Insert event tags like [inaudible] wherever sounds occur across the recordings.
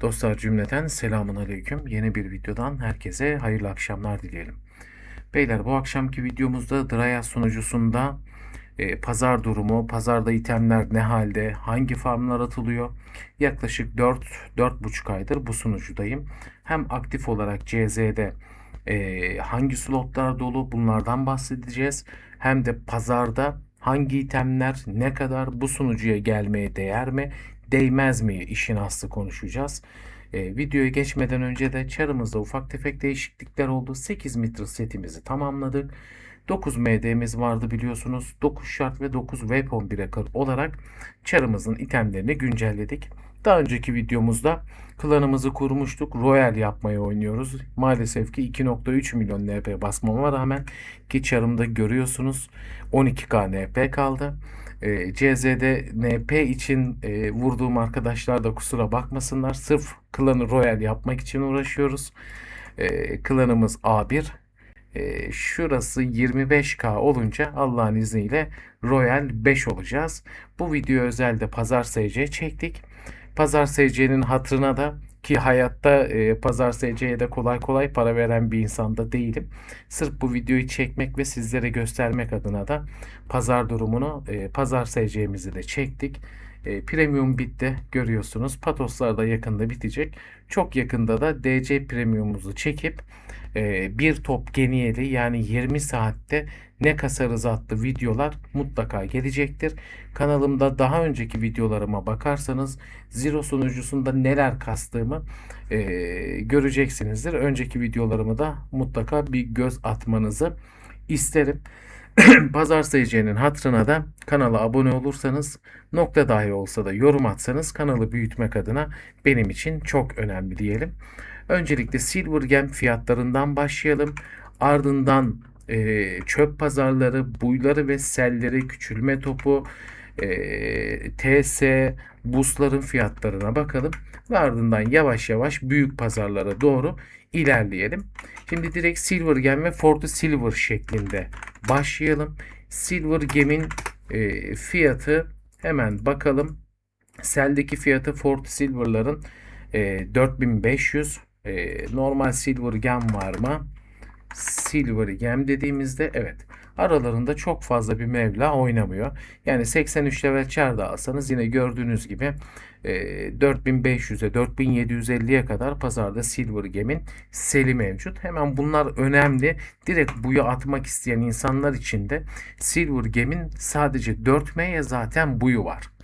Dostlar cümleten selamun aleyküm. Yeni bir videodan herkese hayırlı akşamlar dileyelim. Beyler bu akşamki videomuzda Draya sunucusunda e, pazar durumu, pazarda itemler ne halde, hangi farmlar atılıyor? Yaklaşık 4-4,5 aydır bu sunucudayım. Hem aktif olarak CZ'de e, hangi slotlar dolu bunlardan bahsedeceğiz. Hem de pazarda hangi itemler ne kadar bu sunucuya gelmeye değer mi, değmez mi işin aslı konuşacağız. E, videoya geçmeden önce de çarımızda ufak tefek değişiklikler oldu. 8 metre setimizi tamamladık. 9 MD'miz vardı biliyorsunuz. 9 şart ve 9 weapon breaker olarak çarımızın itemlerini güncelledik. Daha önceki videomuzda klanımızı kurmuştuk. Royal yapmayı oynuyoruz. Maalesef ki 2.3 milyon NP basmama rağmen ki çarımda görüyorsunuz 12k NP kaldı. E, CZ'de NP için e, vurduğum arkadaşlar da kusura bakmasınlar. Sırf klanı Royal yapmak için uğraşıyoruz. E, klanımız A1. E, şurası 25k olunca Allah'ın izniyle Royal 5 olacağız. Bu video özelde Pazar SC çektik. Pazar SC'nin hatırına da ki hayatta e, Pazar SC'ye de kolay kolay para veren bir insan da değilim. Sırf bu videoyu çekmek ve sizlere göstermek adına da pazar durumunu, e, Pazar SC'mizi de çektik. E, premium bitti görüyorsunuz. Patoslar da yakında bitecek. Çok yakında da DC Premium'umuzu çekip e, bir top geniyeli yani 20 saatte ne kasarız adlı videolar mutlaka gelecektir. Kanalımda daha önceki videolarıma bakarsanız Zero sunucusunda neler kastığımı e, göreceksinizdir. Önceki videolarımı da mutlaka bir göz atmanızı isterim. [clears throat] Pazar sayıcının hatırına da kanala abone olursanız nokta dahi olsa da yorum atsanız kanalı büyütmek adına benim için çok önemli diyelim. Öncelikle Silver Gem fiyatlarından başlayalım. Ardından e, çöp pazarları, buyları ve selleri, küçülme topu, e, TS, busların fiyatlarına bakalım. Ve ardından yavaş yavaş büyük pazarlara doğru ilerleyelim. Şimdi direkt Silver Gem ve Forty Silver şeklinde başlayalım. Silver Gem'in e, fiyatı hemen bakalım. Sel'deki fiyatı Forty Silver'ların e, 4500. E, normal Silver Gem var mı? Silver Gem dediğimizde evet aralarında çok fazla bir meblağ oynamıyor. Yani 83 level char da alsanız yine gördüğünüz gibi e, 4500'e 4750'ye kadar pazarda Silver Gem'in seli mevcut. Hemen bunlar önemli. Direkt buyu atmak isteyen insanlar için de Silver Gem'in sadece 4M'ye zaten buyu var.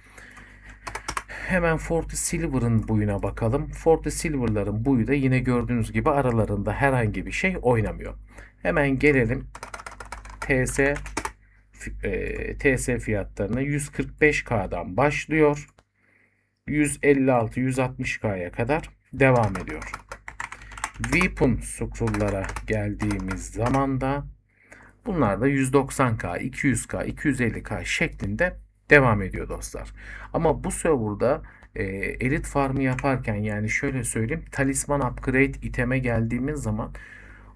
Hemen Forty Silver'ın buyuna bakalım. Forty Silver'ların buyu da yine gördüğünüz gibi aralarında herhangi bir şey oynamıyor. Hemen gelelim TS e, TS fiyatlarına 145K'dan başlıyor. 156-160K'ya kadar devam ediyor. Weapon scroll'lara geldiğimiz zaman da bunlar da 190K, 200K, 250K şeklinde devam ediyor dostlar. Ama bu serverda e, elit farmı yaparken yani şöyle söyleyeyim talisman upgrade iteme geldiğimiz zaman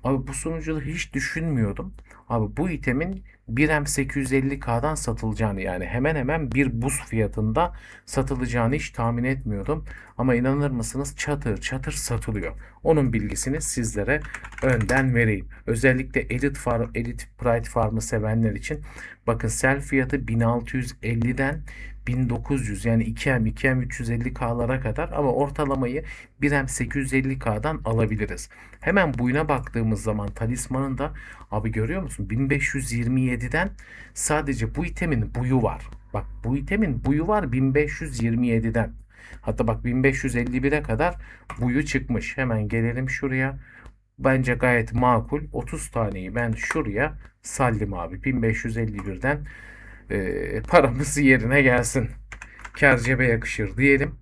abi bu sunucuda hiç düşünmüyordum. Abi bu itemin 1M 850K'dan satılacağını yani hemen hemen bir buz fiyatında satılacağını hiç tahmin etmiyordum. Ama inanır mısınız çatır çatır satılıyor. Onun bilgisini sizlere önden vereyim. Özellikle Elite Farm, Elite Pride Farm'ı sevenler için bakın sell fiyatı 1650'den 1900 yani 2M 2M 350K'lara kadar ama ortalamayı 1M 850K'dan alabiliriz. Hemen buyuna baktığımız zaman talismanın da abi görüyor musun 1527'den sadece bu itemin buyu var. Bak bu itemin buyu var 1527'den. Hatta bak 1551'e kadar buyu çıkmış. Hemen gelelim şuraya. Bence gayet makul. 30 taneyi ben şuraya sallim abi. 1551'den e, paramız yerine gelsin. Kar cebe yakışır diyelim.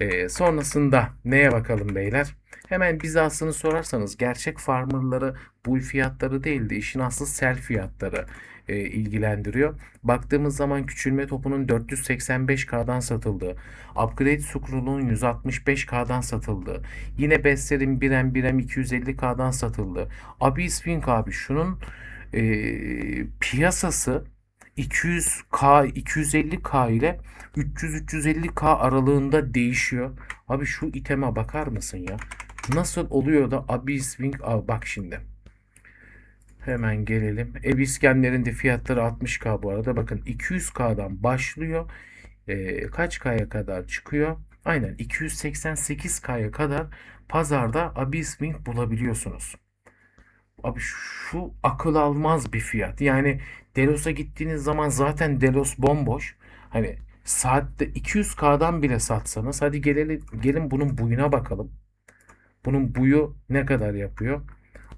E, sonrasında neye bakalım beyler? Hemen bize aslını sorarsanız gerçek farmerları bu fiyatları değil de işin aslı sel fiyatları e, ilgilendiriyor. Baktığımız zaman küçülme topunun 485K'dan satıldığı, upgrade scroll'un 165K'dan satıldığı, yine Bestler'in 1M 1M 250K'dan satıldığı. Abi Spink abi şunun e, piyasası 200K, 250K ile 300-350K aralığında değişiyor. Abi şu iteme bakar mısın ya? Nasıl oluyor da Abyss Wing Aa, bak şimdi. Hemen gelelim. Ebiskenlerin de fiyatları 60K bu arada. Bakın 200K'dan başlıyor. Ee, kaç K'ya kadar çıkıyor? Aynen 288K'ya kadar pazarda Abyss Wing bulabiliyorsunuz. Abi şu akıl almaz bir fiyat. Yani Delos'a gittiğiniz zaman zaten Delos bomboş. Hani saatte 200K'dan bile satsanız hadi gelelim, gelin bunun buyuna bakalım. Bunun buyu ne kadar yapıyor?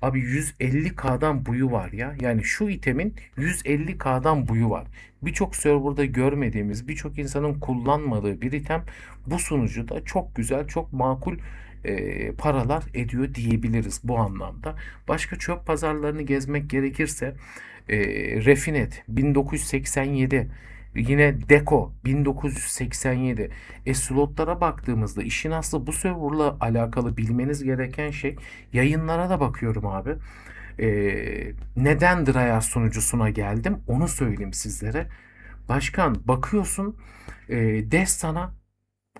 Abi 150K'dan buyu var ya. Yani şu itemin 150K'dan buyu var. Birçok serverda görmediğimiz, birçok insanın kullanmadığı bir item bu sunucuda çok güzel, çok makul e, paralar ediyor diyebiliriz bu anlamda. Başka çöp pazarlarını gezmek gerekirse e, Refinet 1987 Yine Deco 1987. E slotlara baktığımızda işin aslı bu serverla alakalı bilmeniz gereken şey yayınlara da bakıyorum abi. E, neden Drya sunucusuna geldim onu söyleyeyim sizlere. Başkan bakıyorsun e, Destan'a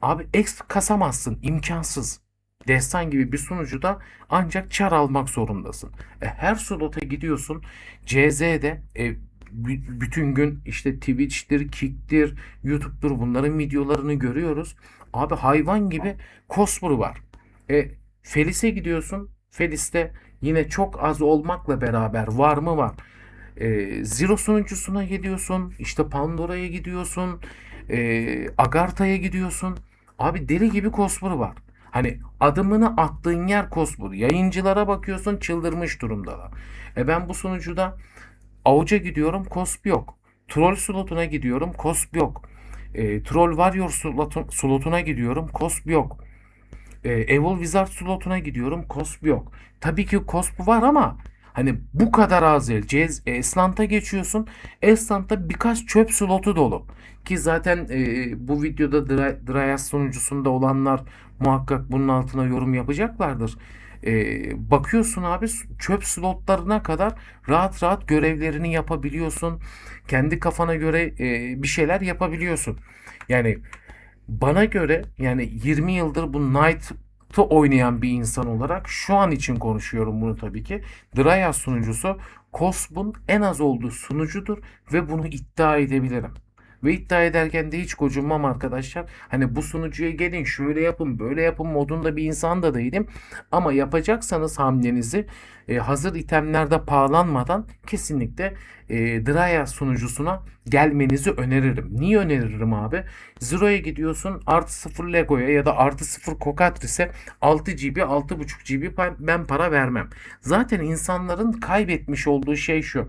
abi X kasamazsın imkansız. Destan gibi bir sunucuda ancak çar almak zorundasın. E, her slota gidiyorsun. CZ'de e, bütün gün işte Twitch'tir, Kick'tir, YouTube'dur bunların videolarını görüyoruz. Abi hayvan gibi Cosmor var. E, Felis'e gidiyorsun. Felis'te yine çok az olmakla beraber var mı var. E, Zero sunucusuna gidiyorsun. işte Pandora'ya gidiyorsun. E, Agartha'ya gidiyorsun. Abi deli gibi Cosmor var. Hani adımını attığın yer Cosmor. Yayıncılara bakıyorsun çıldırmış durumdalar. E ben bu sunucuda Avuca gidiyorum, Cosp yok. Troll slotuna gidiyorum, Cosp yok. E, Troll Warrior slotu- slotuna gidiyorum, Cosp yok. E, Evil Wizard slotuna gidiyorum, Cosp yok. Tabii ki Cosp var ama hani bu kadar az değil. Cez, e, Eslant'a geçiyorsun. Eslant'ta birkaç çöp slotu dolu. Ki zaten e, bu videoda Dry- Dryas sunucusunda olanlar muhakkak bunun altına yorum yapacaklardır. E, bakıyorsun abi çöp slotlarına kadar rahat rahat görevlerini yapabiliyorsun. Kendi kafana göre e, bir şeyler yapabiliyorsun. Yani bana göre yani 20 yıldır bu Knight'ı oynayan bir insan olarak şu an için konuşuyorum bunu tabii ki. Dryas sunucusu Cosm'un en az olduğu sunucudur ve bunu iddia edebilirim. Ve iddia ederken de hiç gocunmam arkadaşlar. Hani bu sunucuya gelin şöyle yapın böyle yapın modunda bir insan da değilim. Ama yapacaksanız hamlenizi e, hazır itemlerde pahalanmadan kesinlikle e, Drya sunucusuna gelmenizi öneririm. Niye öneririm abi? Zero'ya gidiyorsun artı 0 Lego'ya ya da artı 0 Cocatris'e 6 GB 6.5 GB ben para vermem. Zaten insanların kaybetmiş olduğu şey şu.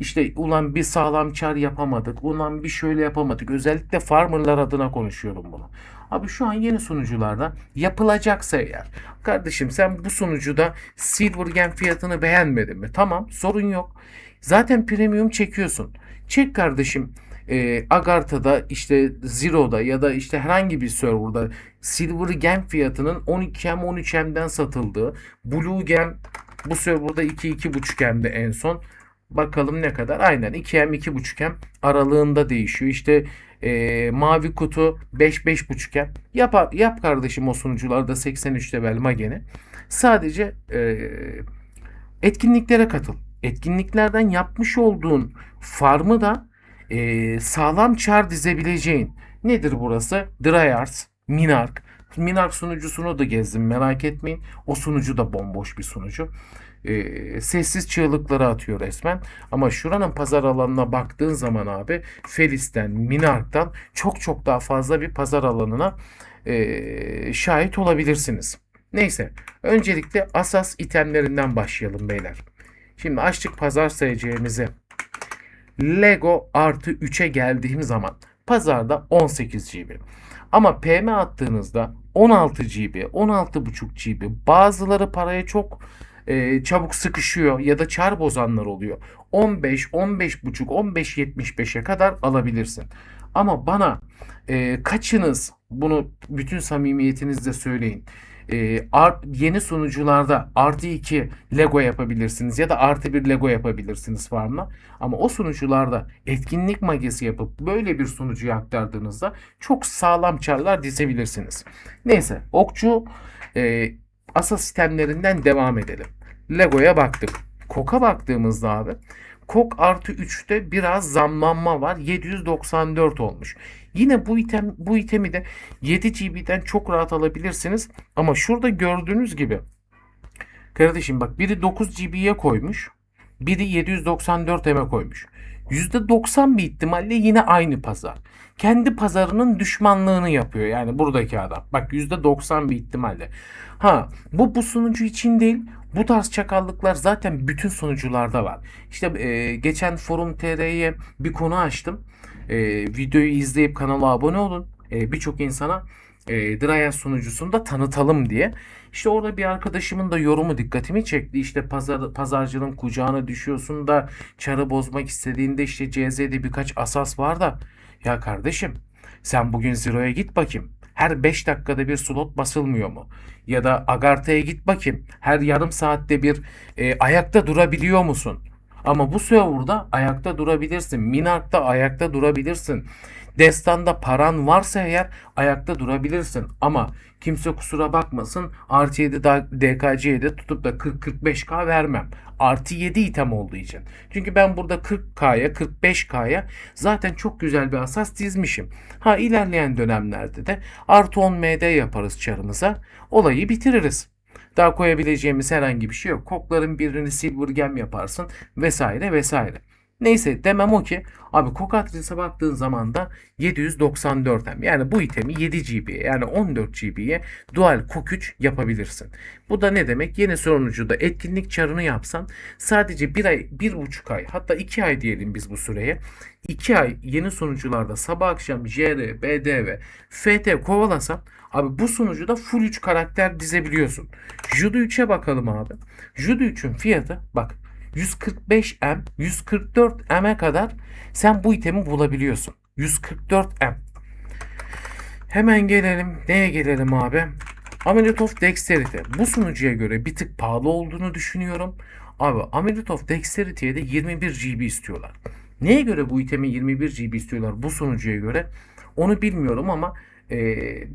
İşte ulan bir sağlam çar yapamadık. Ulan bir şöyle yapamadık. Özellikle farmerlar adına konuşuyorum bunu. Abi şu an yeni sunucularda yapılacaksa eğer. Kardeşim sen bu sunucuda Silver Gem fiyatını beğenmedin mi? Tamam sorun yok. Zaten premium çekiyorsun. Çek kardeşim. E, Agartha'da işte Zero'da ya da işte herhangi bir serverda Silver Gem fiyatının 12M 13M'den satıldığı Blue Gem bu serverda 2-2.5 M'de en son. Bakalım ne kadar? Aynen 2M 2.5M aralığında değişiyor. İşte e, mavi kutu 5-5.5M. Yap, yap kardeşim o sunucularda 83 level magene. Sadece e, etkinliklere katıl. Etkinliklerden yapmış olduğun farmı da e, sağlam çar dizebileceğin. Nedir burası? Dryarts, Minark. Minark sunucusunu da gezdim merak etmeyin. O sunucu da bomboş bir sunucu. E, sessiz çığlıkları atıyor resmen. Ama şuranın pazar alanına baktığın zaman abi Felis'ten, Minark'tan çok çok daha fazla bir pazar alanına e, şahit olabilirsiniz. Neyse öncelikle asas itemlerinden başlayalım beyler. Şimdi açtık pazar sayacağımızı. Lego artı 3'e geldiğim zaman pazarda 18 GB. Ama PM attığınızda 16 GB, 16,5 GB bazıları paraya çok e, çabuk sıkışıyor ya da çar bozanlar oluyor. 15, 15,5, 15.75'e kadar alabilirsin. Ama bana e, kaçınız bunu bütün samimiyetinizle söyleyin. E, art, yeni sunucularda artı 2 Lego yapabilirsiniz ya da artı 1 Lego yapabilirsiniz farmla. Ama o sunucularda etkinlik magesi yapıp böyle bir sunucuya aktardığınızda çok sağlam çarlar dizebilirsiniz. Neyse okçu e, asa sistemlerinden devam edelim. Lego'ya baktık. Kok'a baktığımızda abi Kok artı 3'te biraz zamlanma var. 794 olmuş. Yine bu item bu itemi de 7 GB'den çok rahat alabilirsiniz. Ama şurada gördüğünüz gibi kardeşim bak biri 9 GB'ye koymuş. Biri 794 M'e koymuş. %90 bir ihtimalle yine aynı pazar. Kendi pazarının düşmanlığını yapıyor yani buradaki adam. Bak %90 bir ihtimalle. Ha bu bu sunucu için değil. Bu tarz çakallıklar zaten bütün sunucularda var. İşte e, geçen Forum TR'ye bir konu açtım. E, videoyu izleyip kanala abone olun. E, Birçok insana e, Dryas sunucusunu da tanıtalım diye. İşte orada bir arkadaşımın da yorumu dikkatimi çekti. İşte pazar, pazarcının kucağına düşüyorsun da çarı bozmak istediğinde işte CZ'de birkaç asas var da. Ya kardeşim sen bugün Zero'ya git bakayım. Her 5 dakikada bir slot basılmıyor mu? Ya da Agartha'ya git bakayım. Her yarım saatte bir e, ayakta durabiliyor musun? Ama bu serverda ayakta durabilirsin. Minark'ta ayakta durabilirsin. Destan'da paran varsa eğer ayakta durabilirsin. Ama kimse kusura bakmasın artı 7 DKC'ye de tutup da 40-45k vermem. Artı 7 item olduğu için. Çünkü ben burada 40k'ya 45k'ya zaten çok güzel bir asas dizmişim. Ha ilerleyen dönemlerde de artı 10 MD yaparız çarımıza. Olayı bitiririz. Daha koyabileceğimiz herhangi bir şey yok. Kokların birini silver yaparsın vesaire vesaire. Neyse demem o ki abi Kokatris'e baktığın zaman da 794 M. Yani bu itemi 7 GB yani 14 GB'ye dual Kok 3 yapabilirsin. Bu da ne demek? Yeni sonucuda etkinlik çarını yapsan sadece bir ay, bir buçuk ay hatta iki ay diyelim biz bu süreye. 2 ay yeni sunucularda sabah akşam JR, BD ve FT kovalasan abi bu sunucuda full 3 karakter dizebiliyorsun. Judo 3'e bakalım abi. Judo 3'ün fiyatı bak 145M, 144M'e kadar sen bu itemi bulabiliyorsun. 144M. Hemen gelelim. Neye gelelim abi? Amulet of Dexterity. Bu sunucuya göre bir tık pahalı olduğunu düşünüyorum. Abi Amulet of Dexterity'ye de 21 GB istiyorlar. Neye göre bu itemi 21 GB istiyorlar bu sunucuya göre? Onu bilmiyorum ama e,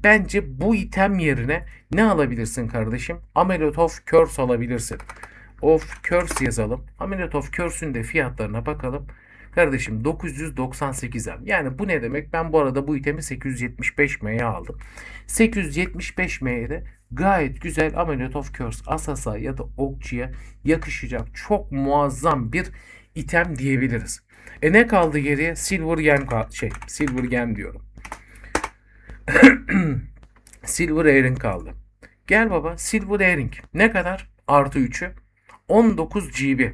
bence bu item yerine ne alabilirsin kardeşim? Amulet of Curse alabilirsin of Curse yazalım. Amulet of Curse'ün de fiyatlarına bakalım. Kardeşim 998M. Yani bu ne demek? Ben bu arada bu itemi 875M'ye aldım. 875M'ye de gayet güzel Amulet of Curse Asasa ya da Okçu'ya yakışacak çok muazzam bir item diyebiliriz. E ne kaldı geriye? Silver Gem şey Silver Gem diyorum. [clears throat] Silver Earring kaldı. Gel baba Silver Earring. Ne kadar? Artı 3'ü. 19 GB.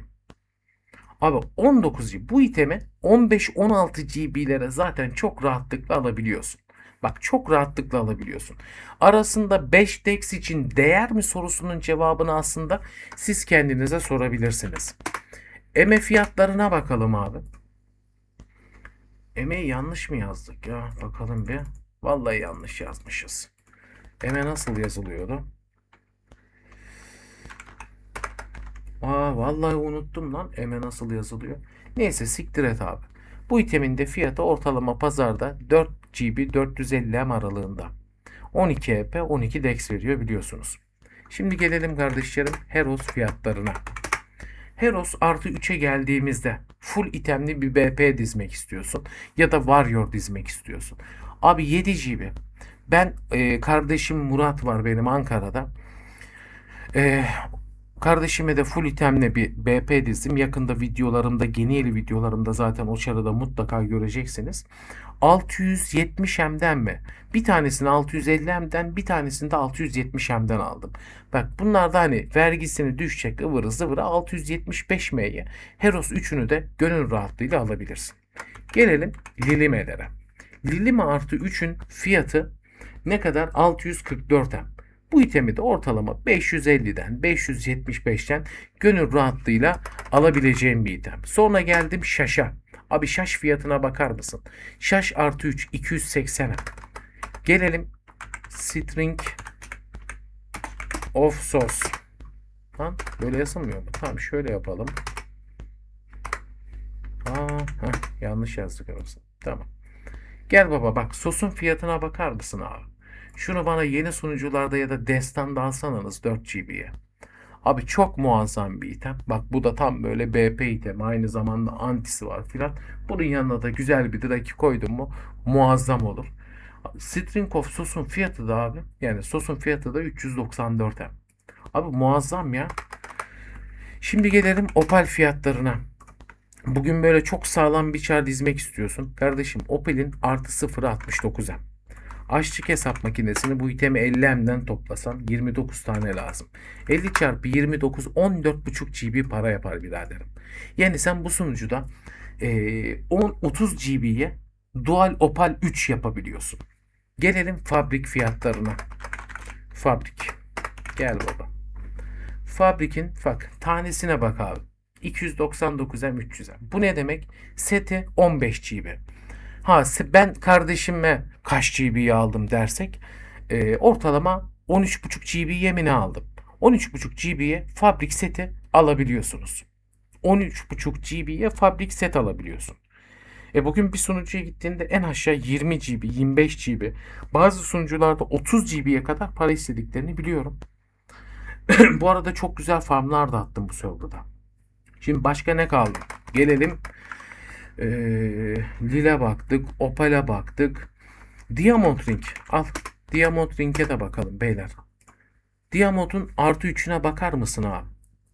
Abi 19 GB. Bu itemi 15-16 GB'lere zaten çok rahatlıkla alabiliyorsun. Bak çok rahatlıkla alabiliyorsun. Arasında 5 DEX için değer mi sorusunun cevabını aslında siz kendinize sorabilirsiniz. EME fiyatlarına bakalım abi. EME'yi yanlış mı yazdık ya? Bakalım bir. Vallahi yanlış yazmışız. EME nasıl yazılıyordu? Aa vallahi unuttum lan. Eme nasıl yazılıyor? Neyse siktir et abi. Bu itemin de fiyatı ortalama pazarda 4 GB 450 M aralığında. 12 EP 12 DEX veriyor biliyorsunuz. Şimdi gelelim kardeşlerim Heros fiyatlarına. Heros artı 3'e geldiğimizde full itemli bir BP dizmek istiyorsun. Ya da Warrior dizmek istiyorsun. Abi 7 GB. Ben e, kardeşim Murat var benim Ankara'da. E, Kardeşime de full itemle bir BP dizdim. Yakında videolarımda, Geniyeli videolarımda zaten o çarıda mutlaka göreceksiniz. 670M'den mi? Bir tanesini 650M'den, bir tanesini de 670M'den aldım. Bak bunlar da hani vergisini düşecek ıvırı zıvırı 675M'ye. Heros 3'ünü de gönül rahatlığıyla alabilirsin. Gelelim Lilime'lere. Lilime artı 3'ün fiyatı ne kadar? 644M. Bu itemi de ortalama 550'den 575'ten gönül rahatlığıyla alabileceğim bir item. Sonra geldim Şaş'a. Abi şaş fiyatına bakar mısın? Şaş artı 3 280'e. Gelelim string of sauce. Lan böyle yazılmıyor mu? Tamam şöyle yapalım. Aa, heh, yanlış yazdık arasını. Tamam. Gel baba bak sosun fiyatına bakar mısın abi? Şunu bana yeni sunucularda ya da Destan'da alsanız 4 GB'ye. Abi çok muazzam bir item. Bak bu da tam böyle BP item. Aynı zamanda antisi var filan. Bunun yanına da güzel bir draki koydum mu muazzam olur. String of sosun fiyatı da abi. Yani sosun fiyatı da 394 M. Abi muazzam ya. Şimdi gelelim Opel fiyatlarına. Bugün böyle çok sağlam bir çar dizmek istiyorsun. Kardeşim Opel'in artı 0'ı 69 M. Açlık hesap makinesini bu itemi 50M'den toplasan 29 tane lazım. 50 çarpı 29 14,5 GB para yapar biraderim. Yani sen bu sunucuda eee, 10 30 GB'ye Dual Opal 3 yapabiliyorsun. Gelelim fabrik fiyatlarına. Fabrik. Gel baba. Fabrikin bak tanesine bak abi. 299'em 300'em. Bu ne demek? Seti 15 GB. Ha ben kardeşime kaç GB'yi aldım dersek e, ortalama 13.5 GB yemini aldım. 13.5 GB'ye fabrik seti alabiliyorsunuz. 13.5 GB'ye fabrik set alabiliyorsun. E bugün bir sunucuya gittiğinde en aşağı 20 GB, 25 GB, bazı sunucularda 30 GB'ye kadar para istediklerini biliyorum. [clears throat] bu arada çok güzel farmlar da attım bu serverda. Şimdi başka ne kaldı? Gelelim ee, Lil'e baktık, Opal'e baktık. Diamond Ring. Al. Diamond Ring'e de bakalım beyler. Diamond'un artı 3'üne bakar mısın abi?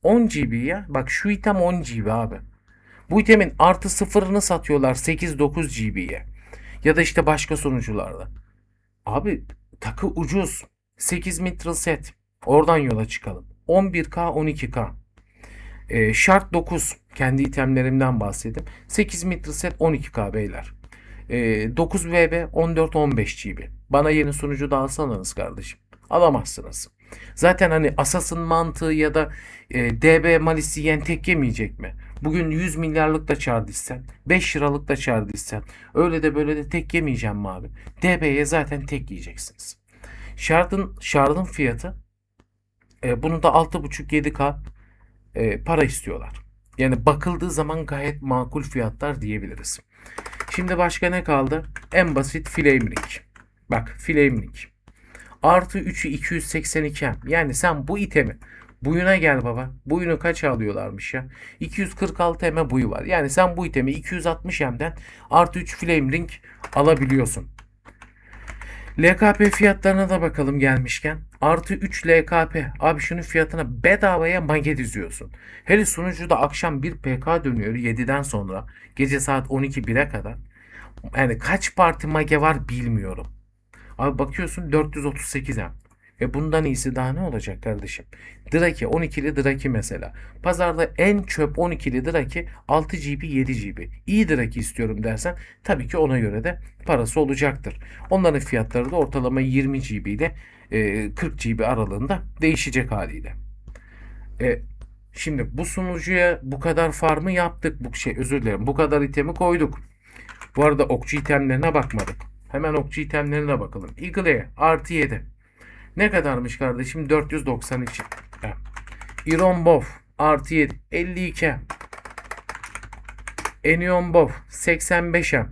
10 GB ya. Bak şu item 10 GB abi. Bu itemin artı sıfırını satıyorlar 8-9 GB'ye. Ya da işte başka sunucularda. Abi takı ucuz. 8 mitral set. Oradan yola çıkalım. 11K 12K. Ee, şart 9. Kendi itemlerimden bahsedeyim. 8 mitral set 12K beyler. Ee, 9 VB 14 15 GB. Bana yeni sunucu da alsanız kardeşim. Alamazsınız. Zaten hani Asas'ın mantığı ya da e, DB malisi yiyen tek yemeyecek mi? Bugün 100 milyarlık da çağır dizsen, 5 liralık da dizsen, öyle de böyle de tek yemeyeceğim mi abi? DB'ye zaten tek yiyeceksiniz. Shard'ın Shard'ın fiyatı e, bunu da 6.5-7K e, para istiyorlar. Yani bakıldığı zaman gayet makul fiyatlar diyebiliriz. Şimdi başka ne kaldı? En basit Flame Ring. Bak Flame Ring. Artı 3'ü 282 M. Yani sen bu itemi buyuna gel baba. Buyunu kaç alıyorlarmış ya? 246 M buyu var. Yani sen bu itemi 260 M'den artı 3 Flame Ring alabiliyorsun. LKP fiyatlarına da bakalım gelmişken. Artı 3 LKP. Abi şunun fiyatına bedavaya mage diziyorsun. Hele sunucuda akşam bir PK dönüyor 7'den sonra. Gece saat 12-1'e kadar. Yani kaç parti mage var bilmiyorum. Abi bakıyorsun 438 M. E bundan iyisi daha ne olacak kardeşim? Draki 12'li Draki mesela. Pazarda en çöp 12'li Draki 6 GB 7 GB. İyi Draki istiyorum dersen tabii ki ona göre de parası olacaktır. Onların fiyatları da ortalama 20 GB ile e, 40 GB aralığında değişecek haliyle. E, şimdi bu sunucuya bu kadar farmı yaptık. Bu şey özür dilerim. Bu kadar itemi koyduk. Bu arada okçu itemlerine bakmadık. Hemen okçu itemlerine bakalım. Eagle'e artı 7. Ne kadarmış kardeşim? 492. Ha. Iron Bow artı 7. 52. Enion Bow 85'e.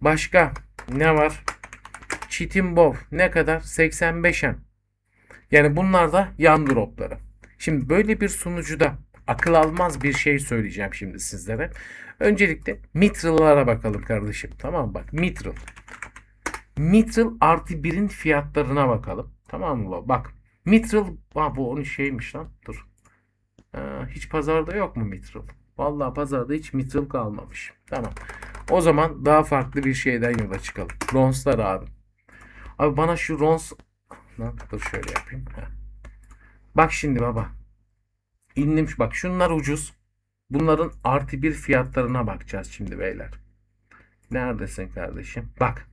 Başka ne var? Chitin Bow ne kadar? 85'e. Yani bunlar da yan dropları. Şimdi böyle bir sunucuda akıl almaz bir şey söyleyeceğim şimdi sizlere. Öncelikle Mitral'lara bakalım kardeşim. Tamam mı? Bak Mitral. Mitral artı 1'in fiyatlarına bakalım. Tamam mı? Bak Mitral ha, bu onun şeymiş lan. Dur. Ha, hiç pazarda yok mu Mitral? Vallahi pazarda hiç Mitral kalmamış. Tamam. O zaman daha farklı bir şeyden yola çıkalım. Ronslar abi. Abi bana şu Rons lan dur şöyle yapayım. Bak şimdi baba. İndim bak şunlar ucuz. Bunların artı bir fiyatlarına bakacağız şimdi beyler. Neredesin kardeşim? Bak.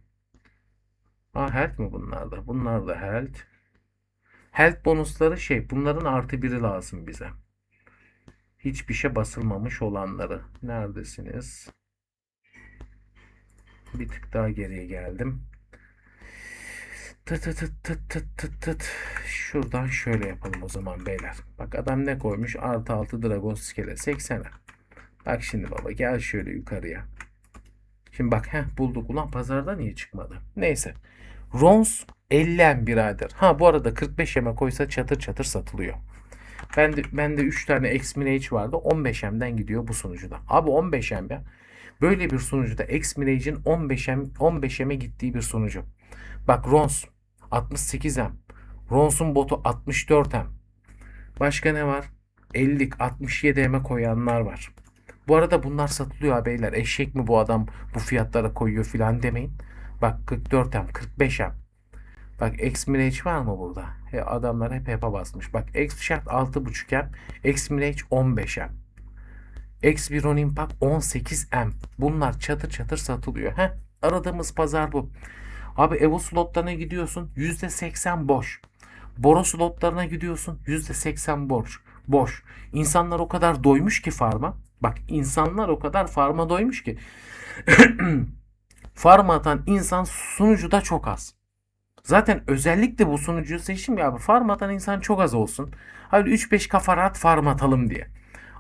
Ha health mi bunlar da? Bunlar da health. Health bonusları şey bunların artı biri lazım bize. Hiçbir şey basılmamış olanları. Neredesiniz? bir tık daha geriye geldim. Tıt tıt tıt tıt tıt tıt tıt. Şuradan şöyle yapalım o zaman beyler. Bak adam ne koymuş? Artı 6 Dragon Scale 80'e. Bak şimdi baba gel şöyle yukarıya. Şimdi bak heh bulduk. Ulan pazarda niye çıkmadı? Neyse. Rons 50 birader. Ha bu arada 45 yeme koysa çatır çatır satılıyor. Ben de, ben de 3 tane X-Mirage vardı. 15M'den gidiyor bu sunucuda. Abi 15M ya. Böyle bir sunucuda X-Mirage'in 15M 15M'e gittiği bir sunucu. Bak Rons 68M. Rons'un botu 64M. Başka ne var? 50'lik 67M'e koyanlar var. Bu arada bunlar satılıyor ha beyler. Eşek mi bu adam bu fiyatlara koyuyor filan demeyin. Bak 44M, 45M. Bak X Mirage var mı burada? He, adamlar hep HEP'a basmış. Bak X Shark 6.5M, X Mirage 15M. X Viron Impact 18M. Bunlar çatır çatır satılıyor. Heh, aradığımız pazar bu. Abi Evo slotlarına gidiyorsun %80 boş. Boro slotlarına gidiyorsun %80 boş. Boş. İnsanlar o kadar doymuş ki farma. Bak insanlar o kadar farma doymuş ki. [clears throat] farma atan insan sunucuda çok az. Zaten özellikle bu sunucuyu seçtim ya abi. Farm atan insan çok az olsun. Hadi 3-5 kafa rahat farm atalım diye.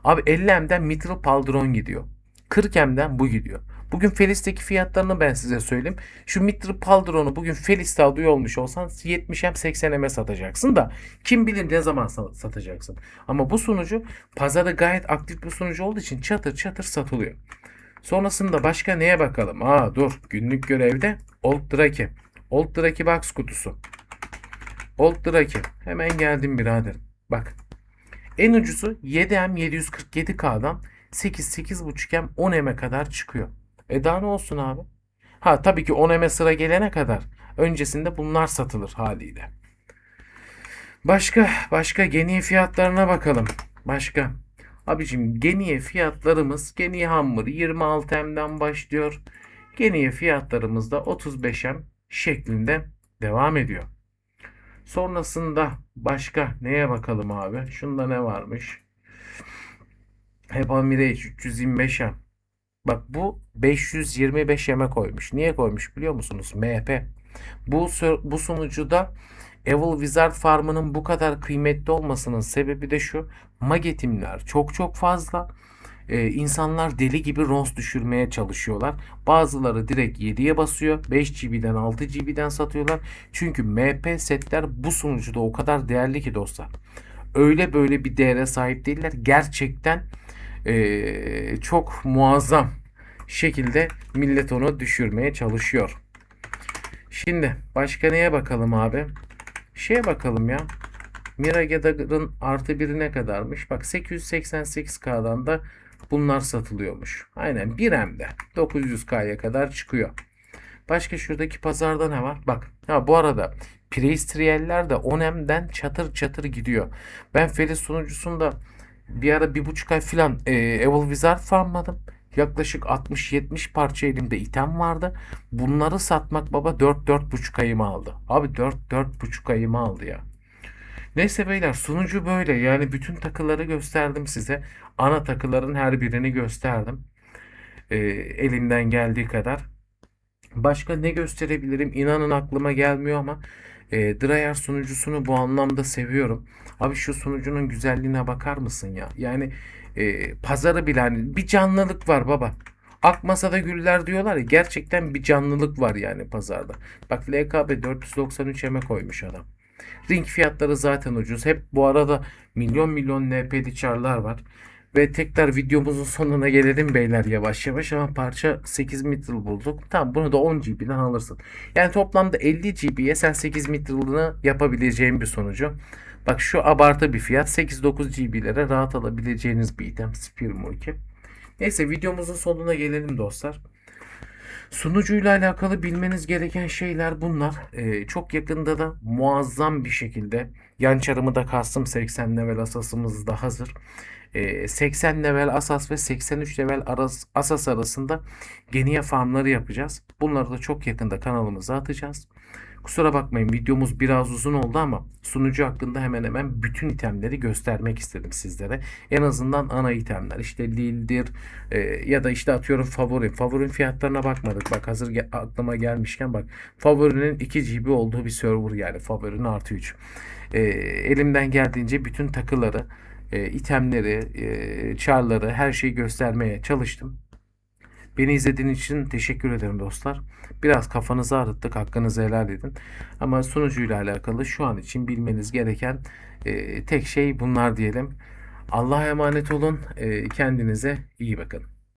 Abi 50M'den Mithril Paldron gidiyor. 40M'den bu gidiyor. Bugün Felis'teki fiyatlarını ben size söyleyeyim. Şu Mithril Paldron'u bugün Felis'te alıyor olmuş olsan 70M 80M'e satacaksın da kim bilir ne zaman sa- satacaksın. Ama bu sunucu pazarda gayet aktif bir sunucu olduğu için çatır çatır satılıyor. Sonrasında başka neye bakalım? Aa dur günlük görevde Old Drake. Old Drake Box kutusu. Old Drake. Hemen geldim biraderim. Bak. En ucuzu 7M 747K'dan 8 8.5M 10M'e kadar çıkıyor. E daha ne olsun abi? Ha tabii ki 10M'e sıra gelene kadar öncesinde bunlar satılır haliyle. Başka başka geniye fiyatlarına bakalım. Başka. Abicim geniye fiyatlarımız geniye hamur 26M'den başlıyor. Geniye fiyatlarımız da 35M şeklinde devam ediyor. Sonrasında başka neye bakalım abi? Şunda ne varmış? Heba Mirage 325M. Bak bu 525 yeme koymuş. Niye koymuş biliyor musunuz? MHP. Bu, bu sunucuda Evil Wizard Farm'ının bu kadar kıymetli olmasının sebebi de şu. Magetimler çok çok fazla. Ee, insanlar deli gibi RONS düşürmeye çalışıyorlar. Bazıları direkt 7'ye basıyor. 5 GB'den 6 GB'den satıyorlar. Çünkü MP setler bu sunucuda o kadar değerli ki dostlar. Öyle böyle bir değere sahip değiller. Gerçekten ee, çok muazzam şekilde millet onu düşürmeye çalışıyor. Şimdi başka neye bakalım abi? Şeye bakalım ya. Miragedar'ın artı biri ne kadarmış? Bak 888K'dan da bunlar satılıyormuş. Aynen 1M'de 900K'ya kadar çıkıyor. Başka şuradaki pazarda ne var? Bak ha bu arada Preistriyeller de 10M'den çatır çatır gidiyor. Ben Felis sunucusunda bir ara bir buçuk ay filan e, Evil Wizard farmladım. Yaklaşık 60-70 parça elimde item vardı. Bunları satmak baba 4-4,5 ayımı aldı. Abi 4-4,5 ayımı aldı ya. Neyse beyler sunucu böyle. Yani bütün takıları gösterdim size. Ana takıların her birini gösterdim. Ee, elimden geldiği kadar. Başka ne gösterebilirim? İnanın aklıma gelmiyor ama e, Dryer sunucusunu bu anlamda seviyorum. Abi şu sunucunun güzelliğine bakar mısın ya? Yani e, pazarı bile hani bir canlılık var baba. Akmasa da güller diyorlar ya gerçekten bir canlılık var yani pazarda. Bak LKB 493 eme koymuş adam. Ring fiyatları zaten ucuz. Hep bu arada milyon milyon NP'li çarlar var. Ve tekrar videomuzun sonuna gelelim beyler yavaş yavaş ama parça 8 mitral bulduk. Tamam bunu da 10 GB'den alırsın. Yani toplamda 50 GB'ye sen 8 mitralını yapabileceğin bir sonucu. Bak şu abartı bir fiyat 8-9 GB'lere rahat alabileceğiniz bir item Spear Monkey. Neyse videomuzun sonuna gelelim dostlar. Sunucuyla alakalı bilmeniz gereken şeyler bunlar. Ee, çok yakında da muazzam bir şekilde yan çarımı da kastım 80 level asasımız da hazır. Ee, 80 level asas ve 83 level aras, asas arasında geniye farmları yapacağız. Bunları da çok yakında kanalımıza atacağız. Kusura bakmayın videomuz biraz uzun oldu ama sunucu hakkında hemen hemen bütün itemleri göstermek istedim sizlere. En azından ana itemler işte Lil'dir e, ya da işte atıyorum favori. Favorin fiyatlarına bakmadık. Bak hazır ge- aklıma gelmişken bak favorinin 2 GB olduğu bir server yani favorinin artı 3. E, elimden geldiğince bütün takıları, e, itemleri, e, çarları her şeyi göstermeye çalıştım. Beni izlediğiniz için teşekkür ederim dostlar. Biraz kafanızı ağrıttık, hakkınızı helal edin. Ama sunucuyla alakalı şu an için bilmeniz gereken e, tek şey bunlar diyelim. Allah'a emanet olun, e, kendinize iyi bakın.